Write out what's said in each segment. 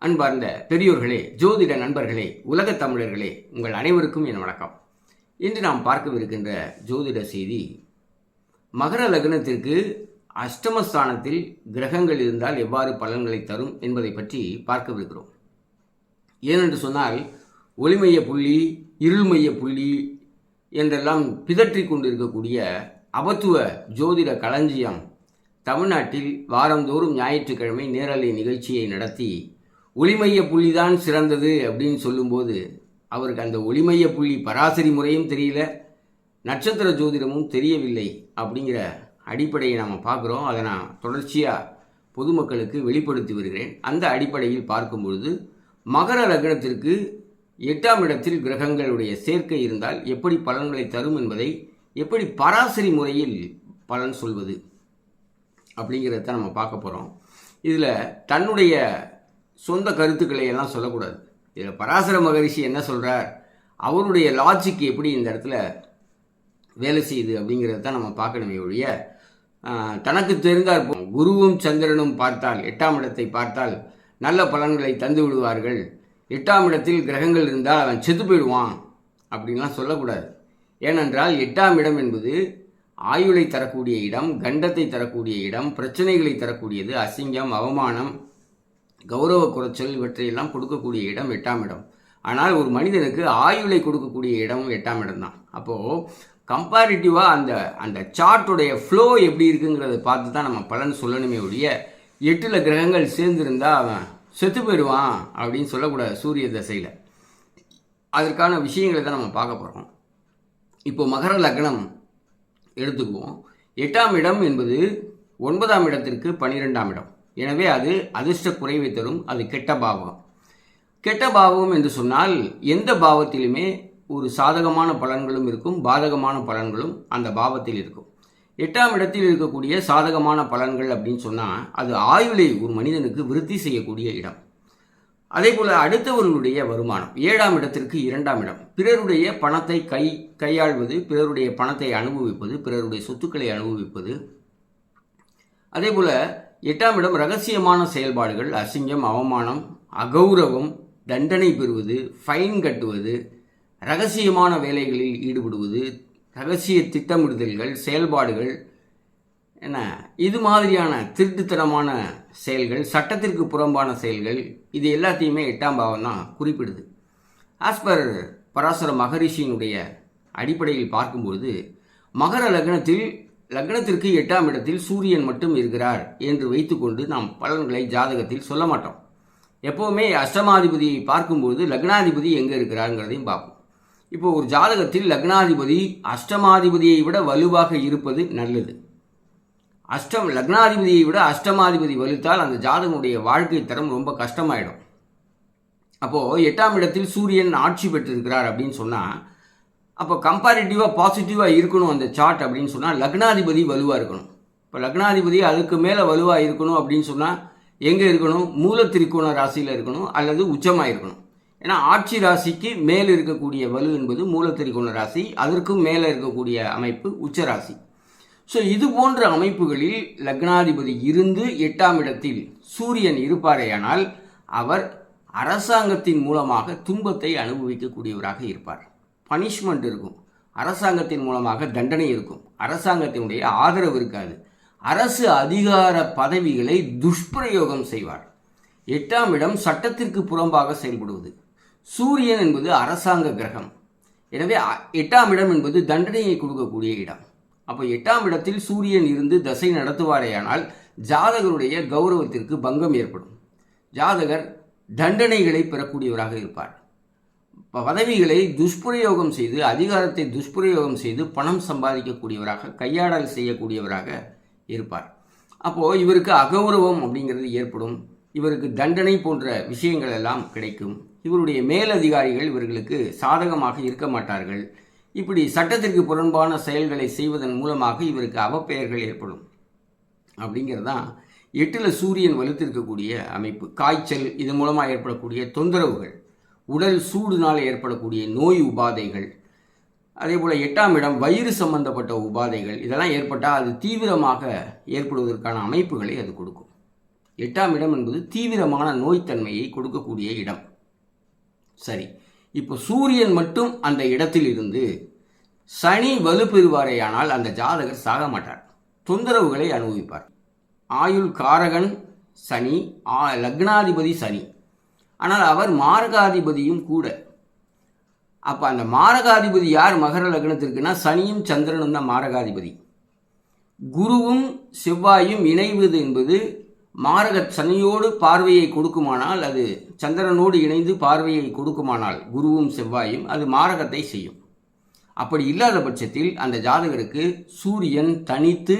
அன்பார்ந்த பெரியோர்களே ஜோதிட நண்பர்களே உலகத் தமிழர்களே உங்கள் அனைவருக்கும் என் வணக்கம். இன்று நாம் பார்க்கவிருக்கின்ற ஜோதிட செய்தி மகர லக்னத்திற்கு அஷ்டமஸ்தானத்தில் கிரகங்கள் இருந்தால் எவ்வாறு பலன்களை தரும் என்பதை பற்றி பார்க்கவிருக்கிறோம். ஏனென்று சொன்னால் ஒளிமைய புள்ளி இருள்மைய புள்ளி என்றெல்லாம் பிதற்றிக் கொண்டிருக்கக்கூடிய அபத்துவ ஜோதிட களஞ்சியம் தமிழ்நாட்டில் வாரந்தோறும் ஞாயிற்றுக்கிழமை நேரலை நிகழ்ச்சியை நடத்தி ஒளிமைய புள்ளிதான் சிறந்தது அப்படின்னு சொல்லும்போது அவருக்கு அந்த ஒளிமைய புள்ளி பராசரி முறையும் தெரியல நட்சத்திர ஜோதிடமும் தெரியவில்லை அப்படிங்கிற அடிப்படையை நாம் பார்க்குறோம். அதை நான் தொடர்ச்சியாக பொதுமக்களுக்கு வெளிப்படுத்தி வருகிறேன். அந்த அடிப்படையில் பார்க்கும் பொழுது மகர லக்னத்திற்கு எட்டாம் இடத்தில் கிரகங்களுடைய சேர்க்கை இருந்தால் எப்படி பலன்களை தரும் என்பதை எப்படி பராசரி முறையில் பலன் சொல்வது அப்படிங்கிறத நம்ம பார்க்க போகிறோம் இதில் தன்னுடைய சொந்த கருத்துக்களை எல்லாம் சொல்லக்கூடாது. இதில் பராசர மகரிஷி என்ன சொல்கிறார் அவருடைய லாஜிக் எப்படி இந்த இடத்துல வேலை செய்யுது அப்படிங்கிறத தான் நம்ம பார்க்கணுமே ஒழிய தனக்கு தெரிந்தார் குருவும் சந்திரனும் பார்த்தால் எட்டாம் இடத்தை பார்த்தால் நல்ல பலன்களை தந்து விடுவார்கள். எட்டாம் இடத்தில் கிரகங்கள் இருந்தால் அவன் செத்து போயிடுவான் அப்படின்லாம் சொல்லக்கூடாது. ஏனென்றால் எட்டாம் இடம் என்பது ஆயுளை தரக்கூடிய இடம் கண்டத்தை தரக்கூடிய இடம் பிரச்சனைகளை தரக்கூடியது அசிங்கம் அவமானம் கௌரவ குறைச்சல் இவற்றையெல்லாம் கொடுக்கக்கூடிய இடம் எட்டாம் இடம். ஆனால் ஒரு மனிதனுக்கு ஆயுளை கொடுக்கக்கூடிய இடம் எட்டாம் இடம் தான் அப்போது கம்பேரிட்டிவாக அந்த அந்த சார்ட்டுடைய ஃப்ளோ எப்படி இருக்குங்கிறத பார்த்து தான் நம்ம பலன் சொல்லணுமே ஒழிய எட்டில் கிரகங்கள் சேர்ந்துருந்தா அவன் செத்து போயிடுவான் அப்படின்னு சொல்லக்கூடாது சூரிய தசையில். அதற்கான விஷயங்களை தான் நம்ம பார்க்க போகிறோம் இப்போ மகர லக்னம் எடுத்துக்குவோம். எட்டாம் இடம் என்பது ஒன்பதாம் இடத்திற்கு பன்னிரெண்டாம் இடம். எனவே அது அதிர்ஷ்ட குறைவை தரும் அது கெட்ட பாவம். கெட்ட பாவம் என்று சொன்னால் எந்த பாவத்திலுமே ஒரு சாதகமான பலன்களும் இருக்கும் பாதகமான பலன்களும் அந்த பாவத்தில் இருக்கும். எட்டாம் இடத்தில் இருக்கக்கூடிய சாதகமான பலன்கள் அப்படின்னு சொன்னால் அது ஆயுளை ஒரு மனிதனுக்கு விருத்தி செய்யக்கூடிய இடம். அதே போல் அடுத்தவர்களுடைய வருமானம். ஏழாம் இடத்திற்கு இரண்டாம் இடம். பிறருடைய பணத்தை கை கையாள்வது பிறருடைய பணத்தை அனுபவிப்பது பிறருடைய சொத்துக்களை அனுபவிப்பது. அதே போல் எட்டாம் இடம் ரகசியமான செயல்பாடுகள் அசிங்கம் அவமானம் அகௌரவம் தண்டனை பெறுவது ஃபைன் கட்டுவது ரகசியமான வேலைகளில் ஈடுபடுவது ரகசிய திட்டமிடுதல்கள் செயல்பாடுகள் என்ன? இது மாதிரியான திருட்டுத்தனமான செயல்கள் சட்டத்திற்கு புறம்பான செயல்கள் இது எல்லாத்தையுமே எட்டாம் பாவம் தான் குறிப்பிடுது. ஆஸ் பர் பராசர மகரிஷியினுடைய அடிப்படையில் பார்க்கும்பொழுது மகர லக்னத்தில் லக்னத்திற்கு எட்டாம் இடத்தில் சூரியன் மட்டும் இருக்கிறார் என்று வைத்துக்கொண்டு நாம் பலன்களை ஜாதகத்தில் சொல்ல மாட்டோம். எப்போவுமே அஷ்டமாதிபதியை பார்க்கும்போது லக்னாதிபதி எங்கே இருக்கிறாருங்கிறதையும் பார்ப்போம். இப்போ ஒரு ஜாதகத்தில் லக்னாதிபதி அஷ்டமாதிபதியை விட வலுவாக இருப்பது நல்லது. அஷ்டம் லக்னாதிபதியை விட அஷ்டமாதிபதி வலுத்தால் அந்த ஜாதகனுடைய வாழ்க்கை தரம் ரொம்ப கஷ்டமாயிடும். அப்போது எட்டாம் இடத்தில் சூரியன் ஆட்சி பெற்றிருக்கிறார் அப்படின்னு சொன்னால் அப்போ கம்பேரிட்டிவாக பாசிட்டிவாக இருக்கணும் அந்த சார்ட் அப்படின்னு சொன்னால் லக்னாதிபதி வலுவாக இருக்கணும். இப்போ லக்னாதிபதி அதுக்கு மேலே வலுவாக இருக்கணும் அப்படின்னு சொன்னால் எங்கே இருக்கணும்? மூல திரிகோண ராசியில் இருக்கணும் அல்லது உச்சமாக இருக்கணும். ஏன்னா ஆட்சி ராசிக்கு மேலே இருக்கக்கூடிய வலு என்பது மூல திரிகோண ராசி அதற்கும் மேலே இருக்கக்கூடிய அமைப்பு உச்ச ராசி. ஸோ இது போன்ற அமைப்புகளில் லக்னாதிபதி இருந்து எட்டாம் இடத்தில் சூரியன் இருப்பாரேயானால் அவர் அரசாங்கத்தின் மூலமாக துன்பத்தை அனுபவிக்கக்கூடியவராக இருப்பார். பனிஷ்மெண்ட் இருக்கும். அரசாங்கத்தின் மூலமாக தண்டனை இருக்கும். அரசாங்கத்தினுடைய ஆதரவு இருக்காது. அரசு அதிகார பதவிகளை துஷ்பிரயோகம் செய்வார். எட்டாம் இடம் சட்டத்திற்கு புறம்பாக செயல்படுவது. சூரியன் என்பது அரசாங்க கிரகம். எனவே அ- எட்டாம் இடம் என்பது தண்டனையை கொடுக்கக்கூடிய இடம். அப்போ எட்டாம் இடத்தில் சூரியன் இருந்து தசை நடத்துவாரேயானால் ஜாதகருடைய கௌரவத்திற்கு பங்கம் ஏற்படும். ஜாதகர் தண்டனைகளை பெறக்கூடியவராக இருப்பார். பதவிகளை துஷ்பிரயோகம் செய்து அதிகாரத்தை துஷ்பிரயோகம் செய்து பணம் சம்பாதிக்கக்கூடியவராக கையாடல் செய்யக்கூடியவராக இருப்பார். அப்போது இவருக்கு அகௌரவம் அப்படிங்கிறது ஏற்படும். இவருக்கு தண்டனை போன்ற விஷயங்கள் எல்லாம் கிடைக்கும். இவருடைய மேலதிகாரிகள் இவர்களுக்கு சாதகமாக இருக்க மாட்டார்கள். இப்படி சட்டத்திற்கு புறம்பான செயல்களை செய்வதன் மூலமாக இவருக்கு அவப்பெயர்கள் ஏற்படும். அப்படிங்கிறது தான் எட்டில் சூரியன் வலுத்திருக்கக்கூடிய அமைப்பு. காய்ச்சல் இது மூலமாக ஏற்படக்கூடிய தொந்தரவுகள். உடல் சூடுனால் ஏற்படக்கூடிய நோய் உபாதைகள். அதே போல் எட்டாம் இடம் வயிறு சம்பந்தப்பட்ட உபாதைகள். இதெல்லாம் ஏற்பட்டால் அது தீவிரமாக ஏற்படுவதற்கான அமைப்புகளை அது கொடுக்கும். எட்டாம் இடம் என்பது தீவிரமான நோய்த்தன்மையை கொடுக்கக்கூடிய இடம். சரி இப்போ சூரியன் மட்டும் அந்த இடத்தில் இருந்து சனி வலுப்பெறுவாரேயானால் அந்த ஜாதகர் சாக மாட்டார். தொந்தரவுகளை அனுபவிப்பார். ஆயுள் காரகன் சனி ஆ லக்னாதிபதி சனி. ஆனால் அவர் மாரகாதிபதியும் கூட. அப்போ அந்த மாரகாதிபதி யார் மகர லக்னத்திற்குன்னா சனியும் சந்திரனும் தான் மாரகாதிபதி. குருவும் செவ்வாயும் இணைவது என்பது மாரக சனியோடு பார்வையை கொடுக்குமானால் அது சந்திரனோடு இணைந்து பார்வையை கொடுக்குமானால் குருவும் செவ்வாயும் அது மாரகத்தை செய்யும். அப்படி இல்லாத பட்சத்தில் அந்த ஜாதகருக்கு சூரியன் தனித்து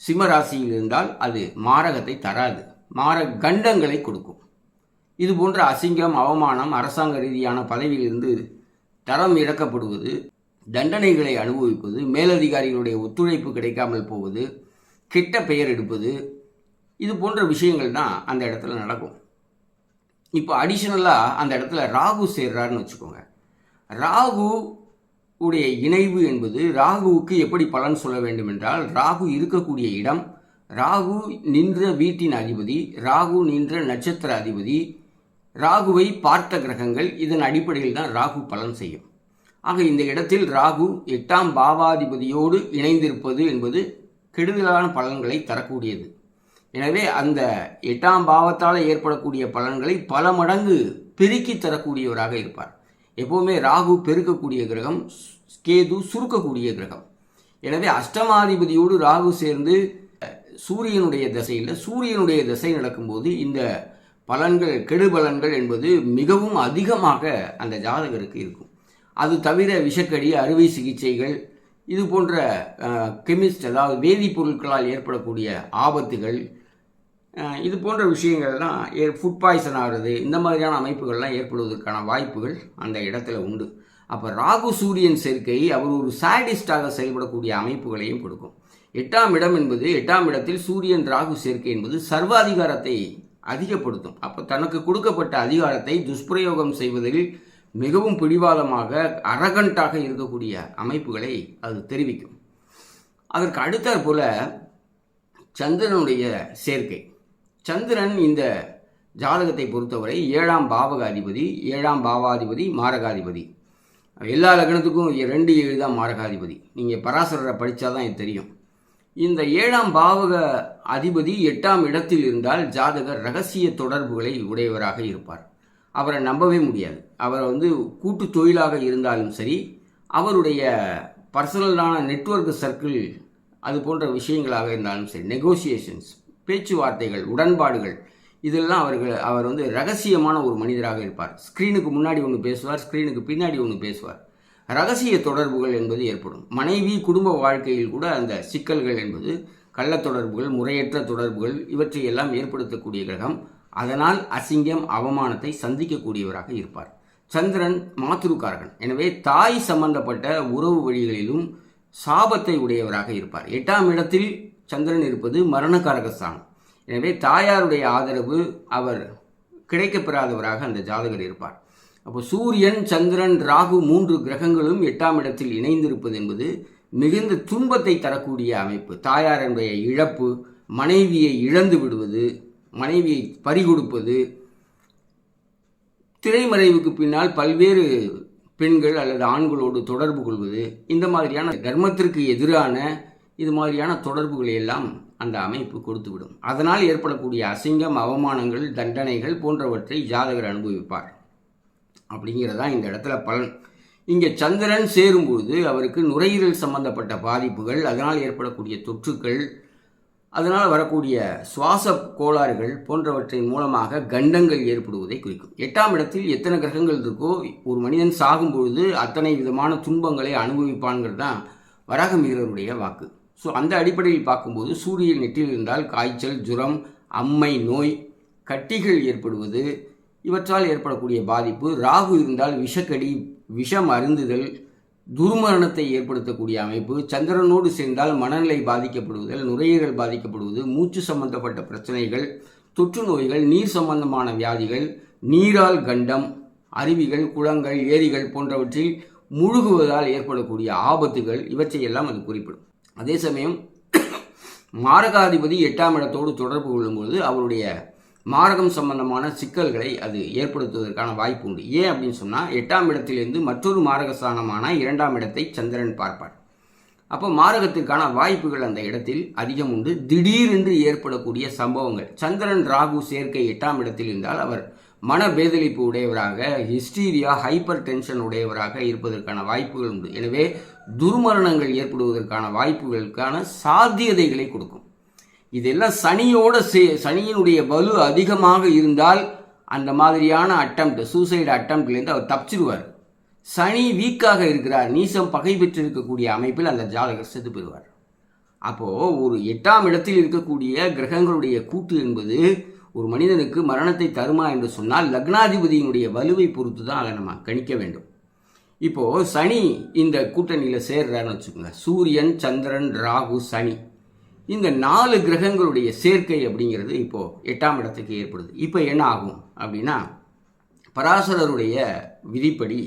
சிம்மராசியில் இருந்தால் அது மாரகத்தை தராது. மார கண்டங்களை கொடுக்கும். இது போன்ற அசிங்கம் அவமானம் அரசாங்க ரீதியான பதவியிலிருந்து தரம் இழக்கப்படுவது தண்டனைகளை அனுபவிப்பது மேலதிகாரிகளுடைய ஒத்துழைப்பு கிடைக்காமல் போவது கெட்ட பெயர் எடுப்பது இது போன்ற விஷயங்கள் தான் அந்த இடத்துல நடக்கும். இப்போ அடிஷ்னலாக அந்த இடத்துல ராகு சேர்றாருன்னு வச்சுக்கோங்க. ராகு உடைய இணைவு என்பது ராகுவுக்கு எப்படி பலன் சொல்ல வேண்டும் என்றால் ராகு இருக்கக்கூடிய இடம் ராகு நின்ற வீட்டின் அதிபதி ராகு நின்ற நட்சத்திர அதிபதி ராகுவை பார்த்த கிரகங்கள் இதன் அடிப்படையில் தான் ராகு பலன் செய்யும். ஆக இந்த இடத்தில் ராகு எட்டாம் பாவாதிபதியோடு இணைந்திருப்பது என்பது கெடுதலான பலன்களை தரக்கூடியது. எனவே அந்த எட்டாம் பாவத்தால் ஏற்படக்கூடிய பலன்களை பல மடங்கு பெருக்கி தரக்கூடியவராக இருப்பார். எப்போவுமே ராகு பெருக்கக்கூடிய கிரகம் கேது சுருக்கக்கூடிய கிரகம். எனவே அஷ்டமாதிபதியோடு ராகு சேர்ந்து சூரியனுடைய திசையில் சூரியனுடைய திசை நடக்கும்போது இந்த பலன்கள் கெடுபலன்கள் என்பது மிகவும் அதிகமாக அந்த ஜாதகருக்கு இருக்கும். அது தவிர விஷக்கடி அறுவை சிகிச்சைகள் இது போன்ற கெமிஸ்ட் அதாவது வேதிப்பொருட்களால் ஏற்படக்கூடிய ஆபத்துகள் இது போன்ற விஷயங்கள்லாம் ஏ ஃபுட் பாய்சன் ஆகிறது இந்த மாதிரியான அமைப்புகள்லாம் ஏற்படுவதற்கான வாய்ப்புகள் அந்த இடத்துல உண்டு. அப்போ ராகு சூரியன் சேர்க்கை அவர் ஒரு சாடிஸ்டாக செயல்படக்கூடிய அமைப்புகளையும் கொடுக்கும். எட்டாம் இடம் என்பது எட்டாம் இடத்தில் சூரியன் ராகு சேர்க்கை என்பது சர்வாதிகாரத்தை அதிகப்படுத்தும். அப்போ தனக்கு கொடுக்கப்பட்ட அதிகாரத்தை துஷ்பிரயோகம் செய்வதில் மிகவும் பிடிவாதமாக அரகண்டாக இருக்கக்கூடிய அமைப்புகளை அது தெரிவிக்கும். அதற்கு அடுத்தாற் போல சந்திரனுடைய சேர்க்கை. சந்திரன் இந்த ஜாதகத்தை பொறுத்தவரை ஏழாம் பாவக அதிபதி ஏழாம் பாவாதிபதி மாரகாதிபதி. எல்லா லக்னத்துக்கும் ரெண்டு ஏழு தான் மாரகாதிபதி. நீங்கள் பராசரரை படித்தா தான் இது தெரியும். இந்த ஏழாம் பாவக அதிபதி எட்டாம் இடத்தில் இருந்தால் ஜாதகர் ரகசிய தொடர்புகளை உடையவராக இருப்பார். அவரை நம்பவே முடியாது. அவர் வந்து கூட்டு தொழிலாக இருந்தாலும் சரி அவருடைய பர்சனலான நெட்வொர்க் சர்க்கிள் அது போன்ற விஷயங்களாக இருந்தாலும் சரி நெகோசியேஷன்ஸ் பேச்சுவார்த்தைகள் உடன்பாடுகள் இதெல்லாம் அவர்கள் அவர் வந்து ரகசியமான ஒரு மனிதராக இருப்பார். ஸ்க்ரீனுக்கு முன்னாடி ஒன்று பேசுவார் ஸ்க்ரீனுக்கு பின்னாடி ஒன்று பேசுவார். ரகசிய தொடர்புகள் என்பது ஏற்படும். மனைவி குடும்ப வாழ்க்கையில் கூட அந்த சிக்கல்கள் என்பது கள்ள தொடர்புகள் முறையற்ற தொடர்புகள் இவற்றை எல்லாம் ஏற்படுத்தக்கூடிய கிரகம். அதனால் அசிங்கம் அவமானத்தை சந்திக்கக்கூடியவராக இருப்பார். சந்திரன் மாத்ருக்காரகன். எனவே தாய் சம்பந்தப்பட்ட உறவு வழிகளிலும் சாபத்தை உடையவராக இருப்பார். எட்டாம் இடத்தில் சந்திரன் இருப்பது மரணக்காரக ஸ்தானம் எனவே தாயாருடைய ஆதரவு அவர் கிடைக்கப்பெறாதவராக அந்த ஜாதகர் இருப்பார். அப்போ சூரியன் சந்திரன் ராகு மூன்று கிரகங்களும் எட்டாம் இடத்தில் இணைந்திருப்பது என்பது மிகுந்த துன்பத்தை தரக்கூடிய அமைப்பு. தாயாரனுடைய இழப்பு மனைவியை இழந்து விடுவது மனைவியை பறிகொடுப்பது திரைமறைவுக்கு பின்னால் பல்வேறு பெண்கள் அல்லது ஆண்களோடு தொடர்பு கொள்வது இந்த மாதிரியான தர்மத்திற்கு எதிரான இது மாதிரியான தொடர்புகளை எல்லாம் அந்த அமைப்பு கொடுத்துவிடும். அதனால் ஏற்படக்கூடிய அசிங்கம் அவமானங்கள் தண்டனைகள் போன்றவற்றை ஜாதகர் அனுபவிப்பார். அப்படிங்கிறதா இந்த இடத்துல பலன். இங்கே சந்திரன் சேரும்போது அவருக்கு நுரையீரல் சம்பந்தப்பட்ட பாதிப்புகள் அதனால் ஏற்படக்கூடிய தொற்றுக்கள் அதனால் வரக்கூடிய சுவாச கோளாறுகள் போன்றவற்றின் மூலமாக கண்டங்கள் ஏற்படுவதை குறிக்கும். எட்டாம் இடத்தில் எத்தனை கிரகங்கள் இருக்கோ ஒரு மனிதன் சாகும் பொழுது அத்தனை விதமான துன்பங்களை அனுபவிப்பான்கிறது தான் வராகமிகருடைய வாக்கு. ஸோ அந்த அடிப்படையில் பார்க்கும்போது சூரியன் நெற்றில் இருந்தால் காய்ச்சல் ஜுரம் அம்மை நோய் கட்டிகள் ஏற்படுவது இவற்றால் ஏற்படக்கூடிய பாதிப்பு. ராகு இருந்தால் விஷக்கடி விஷம் அருந்துதல் துர்மரணத்தை ஏற்படுத்தக்கூடிய அமைப்பு. சந்திரனோடு சேர்ந்தால் மனநிலை பாதிக்கப்படுவதல் நுரையீரல் பாதிக்கப்படுவது மூச்சு சம்பந்தப்பட்ட பிரச்சனைகள் தொற்று நோய்கள் நீர் சம்பந்தமான வியாதிகள் நீரால் கண்டம் அருவிகள் குளங்கள் ஏரிகள் போன்றவற்றில் முழுகுவதால் ஏற்படக்கூடிய ஆபத்துகள் இவற்றையெல்லாம் அது குறிப்பிடும். அதே சமயம் மாரகாதிபதி எட்டாம் இடத்தோடு தொடர்பு கொள்ளும்போது அவருடைய மாரகம் சம்பந்தமான சிக்கல்களை அது ஏற்படுத்துவதற்கான வாய்ப்பு உண்டு. ஏன் அப்படின்னு சொன்னால் எட்டாம் இடத்திலிருந்து மற்றொரு மாரகஸ்தானமான இரண்டாம் இடத்தை சந்திரன் பார்ப்பார். அப்போ மாரகத்திற்கான வாய்ப்புகள் அந்த இடத்தில் அதிகம் உண்டு. திடீரென்று ஏற்படக்கூடிய சம்பவங்கள். சந்திரன் ராகு சேர்க்கை எட்டாம் இடத்தில் இருந்தால் அவர் மனபேதளிப்பு உடையவராக ஹிஸ்டீரியா ஹைப்பர் டென்ஷன் உடையவராக இருப்பதற்கான வாய்ப்புகள் உண்டு. எனவே துர்மரணங்கள் ஏற்படுவதற்கான வாய்ப்புகளுக்கான சாத்தியதைகளை கொடுக்கும். இதெல்லாம் சனியோட சே சனியினுடைய வலு அதிகமாக இருந்தால் அந்த மாதிரியான அட்டம்ப்ட் சூசைடு அட்டம்ப்ட்லேருந்து அவர் தப்பிச்சிருவார். சனி வீக்காக இருக்கிறார் நீசம் பகை பெற்றிருக்கக்கூடிய அமைப்பில் அந்த ஜாதகர் செத்து பெறுவார் அப்போது ஒரு எட்டாம் இடத்தில் இருக்கக்கூடிய கிரகங்களுடைய கூட்டு என்பது ஒரு மனிதனுக்கு மரணத்தை தருமா என்று சொன்னால் லக்னாதிபதியினுடைய வலுவை பொறுத்து தான் அதை நம்ம கணிக்க வேண்டும். இப்போது சனி இந்த கூட்டணியில் சேர்றாருன்னு வச்சுக்கோங்க. சூரியன் சந்திரன் ராகு சனி. இந்த நாலு கிரகங்களுடைய சேர்க்கை அப்படிங்கிறது இப்போது எட்டாம் இடத்துக்கு ஏற்படுது. இப்போ என்ன ஆகும் அப்படின்னா பராசரருடைய விதிப்படி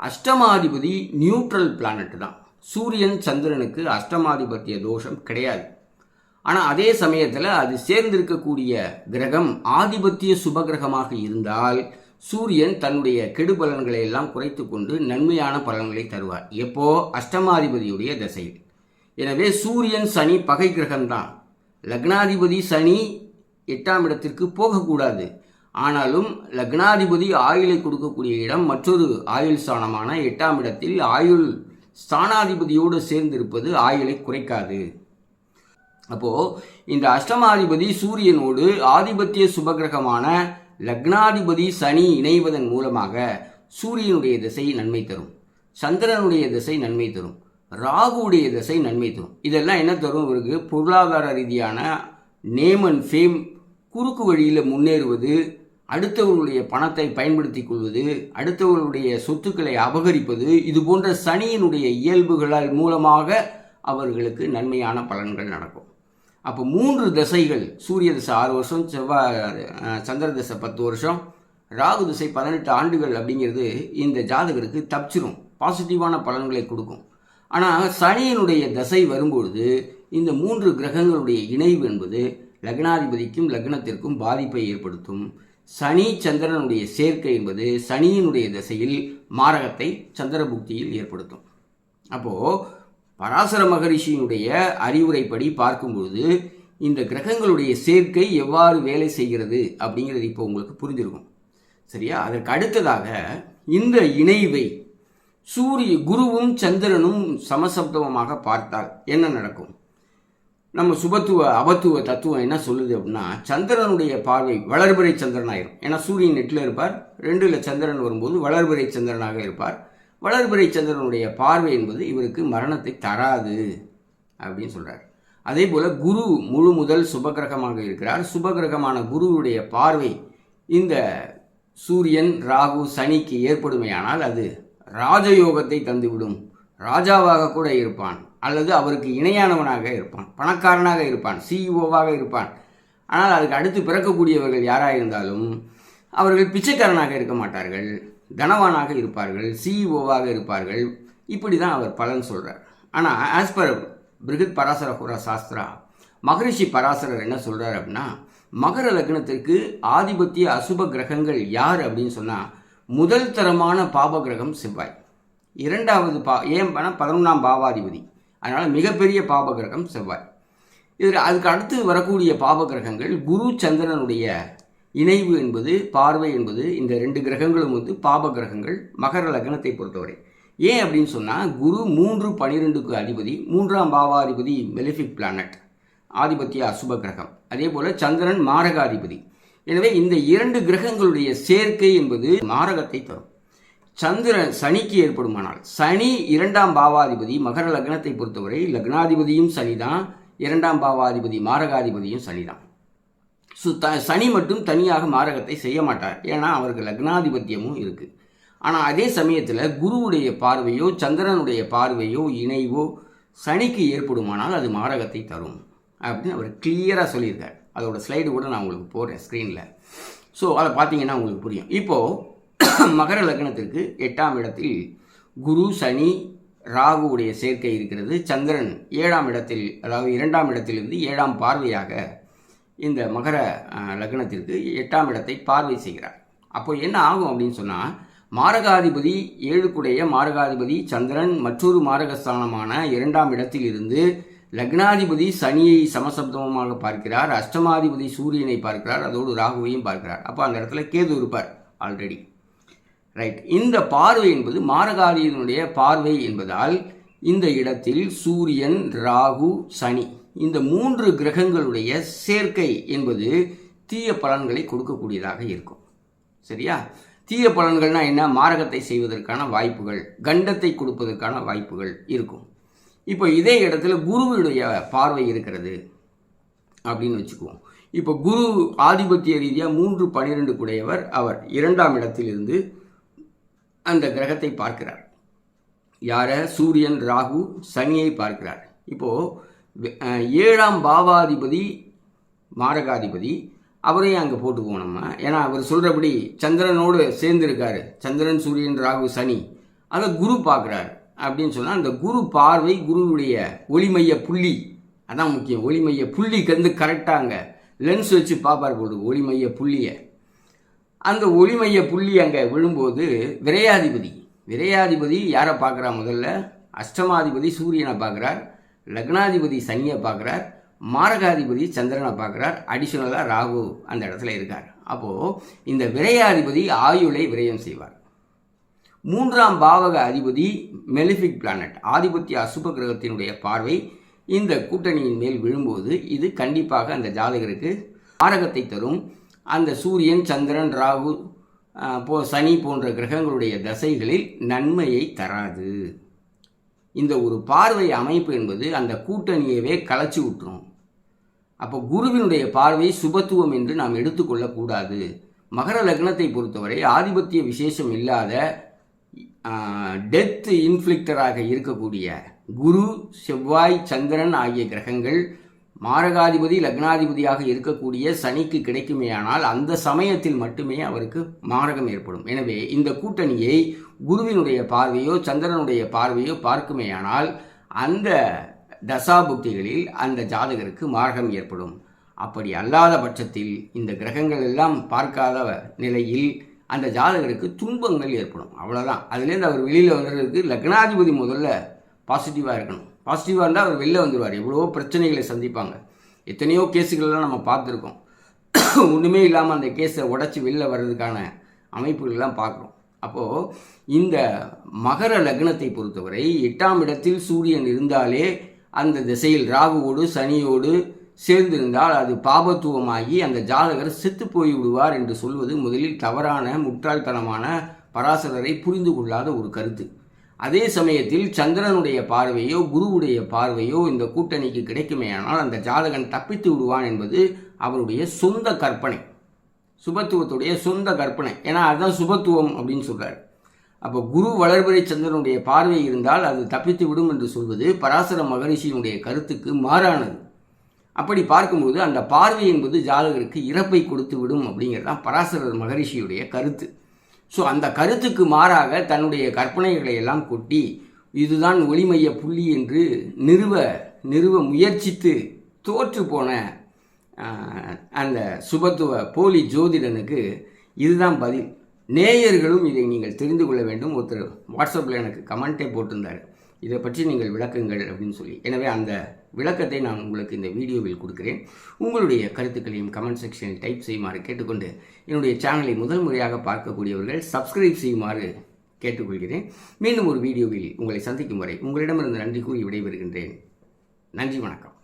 அஷ்டமாதிபதி நியூட்ரல் பிளானட் தான். சூரியன் சந்திரனுக்கு அஷ்டமாதிபத்திய தோஷம் கிடையாது. ஆனால் அதே சமயத்தில் அது சேர்ந்திருக்கக்கூடிய கிரகம் ஆதிபத்திய சுபகிரகமாக இருந்தால் சூரியன் தன்னுடைய கெடு பலன்களை எல்லாம் குறைத்து கொண்டு நன்மையான பலன்களை தருவார். எப்போ? அஷ்டமாதிபதியுடைய திசையில். எனவே சூரியன் சனி பகை கிரகம்தான். லக்னாதிபதி சனி எட்டாம் இடத்திற்கு போகக்கூடாது. ஆனாலும் லக்னாதிபதி ஆயுளை கொடுக்கக்கூடிய இடம் மற்றொரு ஆயுள் ஸ்தானமான எட்டாம் இடத்தில் ஆயுள் ஸ்தானாதிபதியோடு சேர்ந்திருப்பது ஆயுளை குறைக்காது. அப்போது இந்த அஷ்டமாதிபதி சூரியனோடு ஆதிபத்திய சுபகிரகமான லக்னாதிபதி சனி இணைவதன் மூலமாக சூரியனுடைய திசை நன்மை தரும். சந்திரனுடைய திசை நன்மை தரும். ராகுடைய திசை நன்மை தரும் இதெல்லாம் என்ன தரும்? இவருக்கு பொருளாதார ரீதியான நேம் அண்ட் ஃபேம் குறுக்கு வழியில் முன்னேறுவது அடுத்தவர்களுடைய பணத்தை பயன்படுத்தி கொள்வது அடுத்தவர்களுடைய சொத்துக்களை அபகரிப்பது இது போன்ற சனியினுடைய இயல்புகளால் மூலமாக அவர்களுக்கு நன்மையான பலன்கள் நடக்கும். அப்போ மூன்று திசைகள் சூரிய திசை ஆறு வருஷம் செவ்வாய் சந்திர திசை பத்து வருஷம் ராகு திசை பதினெட்டு ஆண்டுகள் அப்படிங்கிறது இந்த ஜாதகருக்கு தப்பிச்சிரும். பாசிட்டிவான பலன்களை கொடுக்கும். ஆனால் சனியினுடைய தசை வரும்பொழுது இந்த மூன்று கிரகங்களுடைய இணைவு என்பது லக்னாதிபதிக்கும் லக்னத்திற்கும் பாதிப்பை ஏற்படுத்தும். சனி சந்திரனுடைய சேர்க்கை என்பது சனியினுடைய திசையில் மாரகத்தை சந்திரபுக்தியில் ஏற்படுத்தும். அப்போது பராசர மகரிஷியினுடைய அறிவுரைப்படி பார்க்கும்பொழுது இந்த கிரகங்களுடைய சேர்க்கை எவ்வாறு வேலை செய்கிறது அப்படிங்கிறது இப்போ உங்களுக்கு புரிஞ்சிருக்கும் சரியா? அதற்கு அடுத்ததாக இந்த இணைவை சூரிய குருவும் சந்திரனும் சமசப்தமாக பார்த்தால் என்ன நடக்கும்? நம்ம சுபத்துவ அபத்துவ தத்துவம் என்ன சொல்லுது அப்படின்னா சந்திரனுடைய பார்வை வளர்பிறை சந்திரன் ஆயிரும் ஏன்னா சூரியன் எட்டில் இருப்பார். ரெண்டில் சந்திரன் வரும்போது வளர்பிறை சந்திரனாக இருப்பார். வளர்பிறை சந்திரனுடைய பார்வை என்பது இவருக்கு மரணத்தை தராது அப்படின்னு சொல்கிறார் அதே போல் குரு முழு முதல் சுபகிரகமாக இருக்கிறார். சுபகிரகமான குருவுடைய பார்வை இந்த சூரியன் ராகு சனிக்கு ஏற்படுமையானால் அது ராஜயோகத்தை தந்துவிடும். ராஜாவாக கூட இருப்பான். அல்லது அவருக்கு இணையானவனாக இருப்பான். பணக்காரனாக இருப்பான். சிஇஓவாக இருப்பான். ஆனால் அதுக்கு அடுத்து பிறக்கக்கூடியவர்கள் யாராக இருந்தாலும் அவர்கள் பிச்சைக்காரனாக இருக்க மாட்டார்கள். தனவானாக இருப்பார்கள். சிஇஓவாக இருப்பார்கள். இப்படி தான் அவர் பலன் சொல்கிறார் ஆனால் ஆஸ் பர் பிருகத் பராசர ஹுரா சாஸ்திரா மகரிஷி பராசரர் என்ன சொல்கிறார் அப்படின்னா மகர லக்னத்திற்கு ஆதிபத்திய அசுப கிரகங்கள் யார் அப்படின்னு சொன்னால் முதல் தரமான பாப கிரகம் செவ்வாய். இரண்டாவது பா ஏன் பண்ணால் பதினொன்றாம் பாவாதிபதி. அதனால் மிகப்பெரிய பாபகிரகம் செவ்வாய். இதில் அதுக்கு அடுத்து வரக்கூடிய பாப கிரகங்கள் குரு சந்திரனுடைய இணைவு என்பது பார்வை என்பது இந்த ரெண்டு கிரகங்களும் வந்து பாப கிரகங்கள் மகர லக்னத்தை பொறுத்தவரை. ஏன் அப்படின்னு சொன்னால் குரு மூன்று பனிரெண்டுக்கு அதிபதி மூன்றாம் பாவாதிபதி மெலிஃபிக் பிளானட் ஆதிபத்திய அசுப கிரகம். அதே போல் சந்திரன் மாரகாதிபதி. எனவே இந்த இரண்டு கிரகங்களுடைய சேர்க்கை என்பது மாரகத்தை தரும். சந்திரன் சனிக்கு ஏற்படுமானால் சனி இரண்டாம் பாவாதிபதி மகர லக்னத்தை பொறுத்தவரை லக்னாதிபதியும் சனி தான் இரண்டாம் பாவாதிபதி மாரகாதிபதியும் சனி தான் ஸோ த சனி மட்டும் தனியாக மாரகத்தை செய்ய மாட்டார். ஏன்னா அவருக்கு லக்னாதிபத்தியமும் இருக்குது ஆனால் அதே சமயத்தில் குருவுடைய பார்வையோ சந்திரனுடைய பார்வையோ இணைவோ சனிக்கு ஏற்படுமானால் அது மாரகத்தை தரும். அப்படின்னு அவர் கிளியராக சொல்லியிருக்கார். அதோடய ஸ்லைடு கூட நான் உங்களுக்கு போடுறேன் ஸ்க்ரீனில் ஸோ அதை பார்த்தீங்கன்னா உங்களுக்கு புரியும். இப்போது மகர லக்னத்திற்கு எட்டாம் இடத்தில் குரு சனி ராகுவுடைய சேர்க்கை இருக்கிறது. சந்திரன் ஏழாம் இடத்தில் அதாவது இரண்டாம் இடத்திலிருந்து ஏழாம் பார்வையாக இந்த மகர லக்னத்திற்கு எட்டாம் இடத்தை பார்வை செய்கிறார். அப்போ என்ன ஆகும் அப்படின்னு சொன்னால் மாரகாதிபதி ஏழுக்குடைய மாரகாதிபதி சந்திரன் மற்றொரு மாரகஸ்தானமான இரண்டாம் இடத்தில் இருந்து லக்னாதிபதி சனியை சமசப்தமாக பார்க்கிறார் அஷ்டமாதிபதி சூரியனை பார்க்கிறார் அதோடு ராகுவையும் பார்க்கிறார். அப்போ அந்த இடத்துல கேது இருப்பார் ஆல்ரெடி ரைட் இந்த பார்வை என்பது மாரகாதியினுடைய பார்வை என்பதால் இந்த இடத்தில் சூரியன் ராகு சனி இந்த மூன்று கிரகங்களுடைய சேர்க்கை என்பது தீய பலன்களை கொடுக்கக்கூடியதாக இருக்கும். சரியா? தீய பலன்கள்னால் என்ன? மாரகத்தை செய்வதற்கான வாய்ப்புகள் கண்டத்தை கொடுப்பதற்கான வாய்ப்புகள் இருக்கும். இப்போ இதே இடத்துல குருவினுடைய பார்வை இருக்கிறது அப்படின்னு வச்சுக்குவோம். இப்போ குரு ஆதிபத்திய ரீதியாக மூன்று பன்னிரெண்டு குடையவர் அவர் இரண்டாம் இடத்திலிருந்து அந்த கிரகத்தை பார்க்கிறார். யார? சூரியன் ராகு சனியை பார்க்கிறார். இப்போது ஏழாம் பாவாதிபதி மாரகாதிபதி அவரையும் அங்கே போட்டுக்குவோம் நம்ம. ஏன்னா அவர் சொல்கிறபடி சந்திரனோடு சேர்ந்துருக்காரு. சந்திரன் சூரியன் ராகு சனி. அதை குரு பார்க்குறாரு. அப்படின்னு சொன்னால் அந்த குரு பார்வை குருவுடைய ஒளிமைய புள்ளி. அதான் முக்கியம். ஒளிமைய புள்ளிக்கு வந்து கரெக்டாக அங்கே லென்ஸ் வச்சு பார்ப்பார் போடு ஒளிமைய புள்ளியை. அந்த ஒளிமைய புள்ளி அங்கே விழும்போது விரையாதிபதி. விரையாதிபதி யாரை பார்க்குறா முதல்ல? அஷ்டமாதிபதி சூரியனை பார்க்குறார். லக்னாதிபதி சனியை பார்க்குறார். மாரகாதிபதி சந்திரனை பார்க்குறார். அடிஷனலாக ராகு அந்த இடத்துல இருக்கார். அப்போது இந்த விரையாதிபதி ஆயுளை விரயம் செய்வார். மூன்றாம் பாவக அதிபதி மெலிஃபிக் பிளானட் ஆதிபத்திய அசுப கிரகத்தினுடைய பார்வை. இந்த கூட்டணியின் மேல் விழும்போது இது கண்டிப்பாக அந்த ஜாதகருக்கு மாரகத்தை தரும். அந்த சூரியன் சந்திரன் ராகு போ சனி போன்ற கிரகங்களுடைய தசைகளில் நன்மையை தராது. இந்த ஒரு பார்வை அமைப்பு என்பது அந்த கூட்டணியவே களைச்சி விட்டுரும் அப்போ குருவினுடைய பார்வை சுபத்துவம் என்று நாம் எடுத்துக்கொள்ளக்கூடாது. மகர லக்னத்தை பொறுத்தவரை ஆதிபத்திய விசேஷம் இல்லாத டெத் இன்ஃப்ளிக்டராக இருக்கக்கூடிய குரு செவ்வாய் சந்திரன் ஆகிய கிரகங்கள் மாரகாதிபதி லக்னாதிபதியாக இருக்கக்கூடிய சனிக்கு கிடைக்குமேயானால் அந்த சமயத்தில் மட்டுமே அவருக்கு மாரகம் ஏற்படும். எனவே இந்த கூட்டணியை குருவினுடைய பார்வையோ சந்திரனுடைய பார்வையோ பார்க்குமேயானால் அந்த தசாபுக்திகளில் அந்த ஜாதகருக்கு மாரகம் ஏற்படும். அப்படி அல்லாத பட்சத்தில் இந்த கிரகங்கள் எல்லாம் பார்க்காத நிலையில் அந்த ஜாதகருக்கு துன்பங்கள் ஏற்படும். அவ்வளோதான் அதுலேருந்து அவர் வெளியில் வந்துடுறதுக்கு லக்னாதிபதி முதல்ல பாசிட்டிவாக இருக்கணும். பாசிட்டிவாக இருந்தால் அவர் வெளில வந்துடுவார் எவ்வளவோ பிரச்சனைகளை சந்திப்பாங்க. எத்தனையோ கேஸுகள்லாம் நம்ம பார்த்துருக்கோம். ஒன்றுமே இல்லாமல் அந்த கேஸை உடச்சி வெளில வர்றதுக்கான அமைப்புகள்லாம் பார்க்குறோம். அப்போது இந்த மகர லக்னத்தை பொறுத்தவரை எட்டாம் இடத்தில் சூரியன் இருந்தாலே அந்த திசையில் ராகுவோடு சனியோடு சேர்ந்திருந்தால் அது பாபத்துவமாகி அந்த ஜாதகர் செத்து போய் விடுவார் என்று சொல்வது முதலில் தவறான முட்டாள்தனமான பராசரரை புரிந்து கொள்ளாத ஒரு கருத்து. அதே சமயத்தில் சந்திரனுடைய பார்வையோ குருவுடைய பார்வையோ இந்த கூட்டணிக்கு கிடைக்குமேயானால் அந்த ஜாதகன் தப்பித்து விடுவான் என்பது அவருடைய சொந்த கற்பனை. சுபத்துவத்துடைய சொந்த கற்பனை. ஏன்னா அதுதான் சுபத்துவம் அப்படின்னு சொல்றாரு. அப்போ குரு வளர்பிறை சந்திரனுடைய பார்வை இருந்தால் அது தப்பித்து விடும் என்று சொல்வது பராசர மகரிஷியினுடைய கருத்துக்கு மாறானது. அப்படி பார்க்கும்போது அந்த பார்வை என்பது ஜாதகருக்கு இறப்பை கொடுத்து விடும் அப்படிங்கிறது தான் பராசரர் மகரிஷியுடைய கருத்து. ஸோ அந்த கருத்துக்கு மாறாக தன்னுடைய கற்பனைகளை எல்லாம் கொட்டி இதுதான் ஒளிமைய புள்ளி என்று நிறுவ நிறுவ முயற்சித்து தோற்று போன அந்த சுபத்துவ போலி ஜோதிடனுக்கு இதுதான் பதில். நேயர்களும் இதை நீங்கள் தெரிந்து கொள்ள வேண்டும். ஒருத்தர் வாட்ஸ்அப்பில் எனக்கு கமெண்ட்டே போட்டிருந்தார். இதை பற்றி நீங்கள் விளக்குங்கள் அப்படின்னு சொல்லி. எனவே அந்த விளக்கத்தை நான் உங்களுக்கு இந்த வீடியோவில் கொடுக்கிறேன். உங்களுடைய கருத்துக்களையும் கமெண்ட் செக்ஷனில் டைப் செய்யுமாறு கேட்டுக்கொண்டு என்னுடைய சேனலை முதல் முறையாக பார்க்கக்கூடியவர்கள் சப்ஸ்கிரைப் செய்யுமாறு கேட்டுக்கொள்கிறேன். மீண்டும் ஒரு வீடியோவில் உங்களை சந்திக்கும் வரை உங்களிடமிருந்து நன்றி கூறி விடைபெறுகின்றேன். நன்றி வணக்கம்.